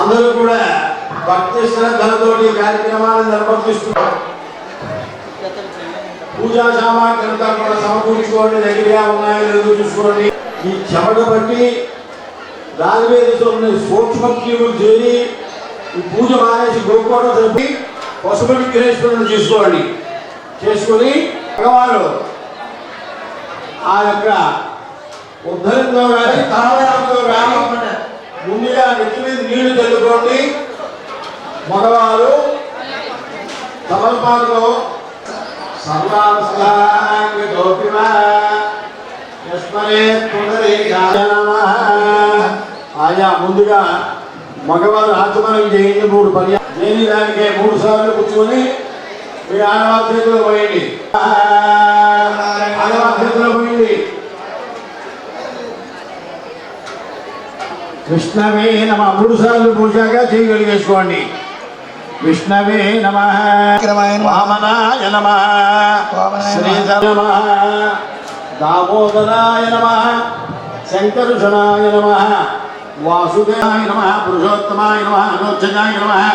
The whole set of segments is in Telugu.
అందరూ కూడా భక్తి శ్రద్ధలతోటి కార్యక్రమాన్ని నిర్వర్తిస్తున్నారు. పూజా సామాగ్రి అంతా కూడా సమకూర్చుకోండి దగ్గరగా ఉన్నాయో లేదో చూసుకోండి. ఈ చెమట బట్టి దాని సూక్ష్మక్రియలు చేరి ఈ పూజ మానేసి గోకోవడం చెప్పి పసుపు విఘ్నేశ్వరుని చేసుకోండి. చేసుకొని భగవాను ఆ యొక్క ఉద్ధరణతో కానీ తాళాలతో కానీ ముందుగా నెత్తి మీద నీళ్ళు చల్లుకోండి. మగవారు తమలపాకులో సర్వాంగోపివా యస్మరే ఆయా ముందుగా మగవారు ఆచమనం చేయండి మూడు పర్యాలు దేని దానికే మూడు సార్లు కూర్చొని మీ ఆడవాళ్ళ చేతిలో పోయండి. ఆడవాళ్ళ చేతిలో పోయండి. కృష్ణమే నమ. మూడు సార్లు పూజాక చేయగలిగేసుకోండి విష్ణవే నమ. వామనాయ నమ. శ్రీధర నమ. దామోదరాయ నమ. శంకరుషణాయ నమ. వాసుదేవాయ నమ. పురుషోత్తమాయ నమ. అనోచ్చజాయ నమ.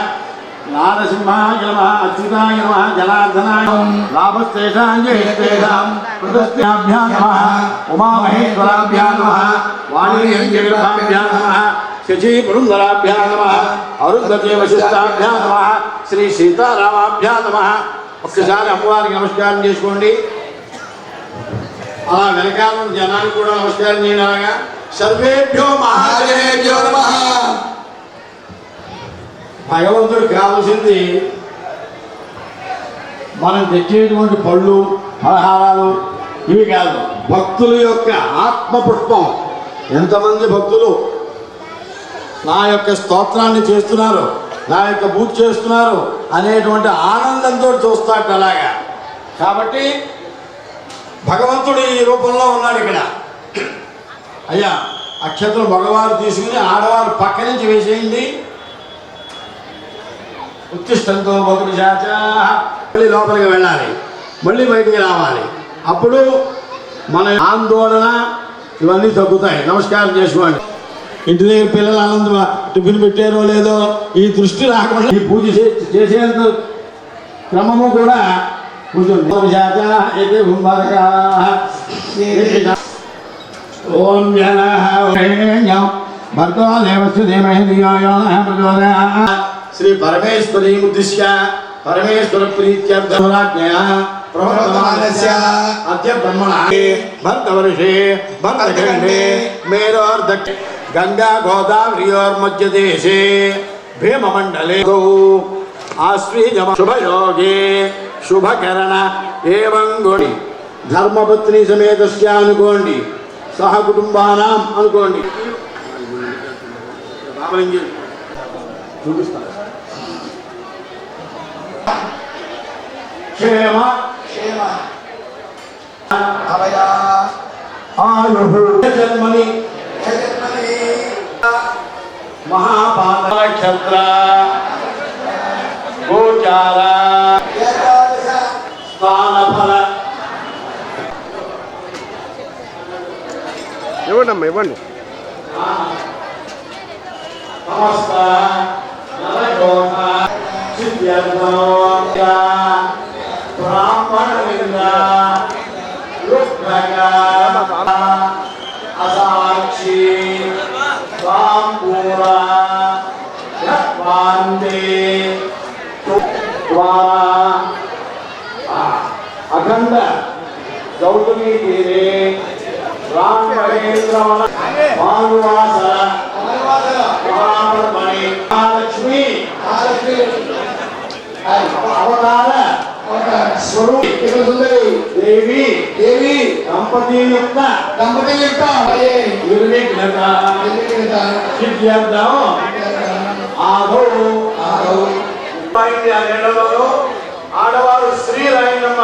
నారసింహాయ నమ. అచ్యుతాయ నమ. జనార్దనాయ లాభస్తేషాంజేషాం కృతజ్ఞాభ్యాం నమ. ఉమామహేశ్వరాభ్యాం నమ. వాణీయంజలిభాభ్యాం నమ. శచీ పురంధరాభ్యాం నమ. అరుంధతి వశిష్టాభ్యా నమ. శ్రీ సీతారామాభ్యా నమ. ఒక్కసారి అమ్మవారికి నమస్కారం చేసుకోండి. అలా వెనకాల జనానికి కూడా నమస్కారం చేయండి సర్వేభ్యో మహాదేవ్యో నమ. భగవంతుడు కావాల్సింది మనం తెచ్చేటువంటి పళ్ళు పలహారాలు ఇవి కాదు. భక్తుల యొక్క ఆత్మ పుష్పం ఎంతమంది భక్తులు నా యొక్క స్తోత్రాన్ని చేస్తున్నారు నా యొక్క బూత్ చేస్తున్నారు అనేటువంటి ఆనందంతో చూస్తాడు అలాగా కాబట్టి భగవంతుడు ఈ రూపంలో ఉన్నాడు ఇక్కడ. అయ్యా అక్షతలు మగవారు తీసుకుని ఆడవారు పక్క నుంచి వేసేయండి. ఉత్తిష్టంతో బతుకు చాచా. మళ్ళీ లోపలికి వెళ్ళాలి. మళ్ళీ బయటికి రావాలి. అప్పుడు మన ఆందోళన ఇవన్నీ తగ్గుతాయి. నమస్కారం చేసుకోండి. ఇంటి దగ్గర పిల్లలు ఆనంద టిఫిన్ పెట్టారో లేదో ఈ దృష్టి రాకుండా ఈ పూజ చే- చేసేంత క్రమము కూడా కొంచెం ఓం జన నః ప్రచోదయాత్ శ్రీ పరమేశ్వరీ ఉద్దిశ్య. పరమేశ్వర ప్రీత్యర్థరాజ్ఞయా ప్రవర్తమానస్య అద్య బ్రహ్మణే భర్తవర్షే భర్తఖండే మేరోర్దక్ష గంగా గోదావరియోర్మధ్యదేశే భీమమండలే ఆశ్వీజమ శుభయోగే శుభకరణ ఏవం గుణి ధర్మపత్ని సమేతస్య అనుకోండి సహ కుటుంబానాం అనుకోండి చూపిస్తాను క్షేమ ఆయు జన్మని మహాపాద నక్షత్ర. గోచార. స్థాన ఫల ఇవ్వండి అమ్మా ఇవ్వండి సమస్త అసాక్షి వందే ద్వారా అఖండ గౌతమి తీరే రామ్ మహేంద్రవన భానువాసర స్వరూపి దేవి దేవి దంపతి యొక్క దంపతుల యొక్క నిర్విఘ్నత. సిద్ధ్యర్థం ఆదౌ. ముప్పై ఐదు నెలలలో ఆడవారు శ్రీ రాయనమ్మ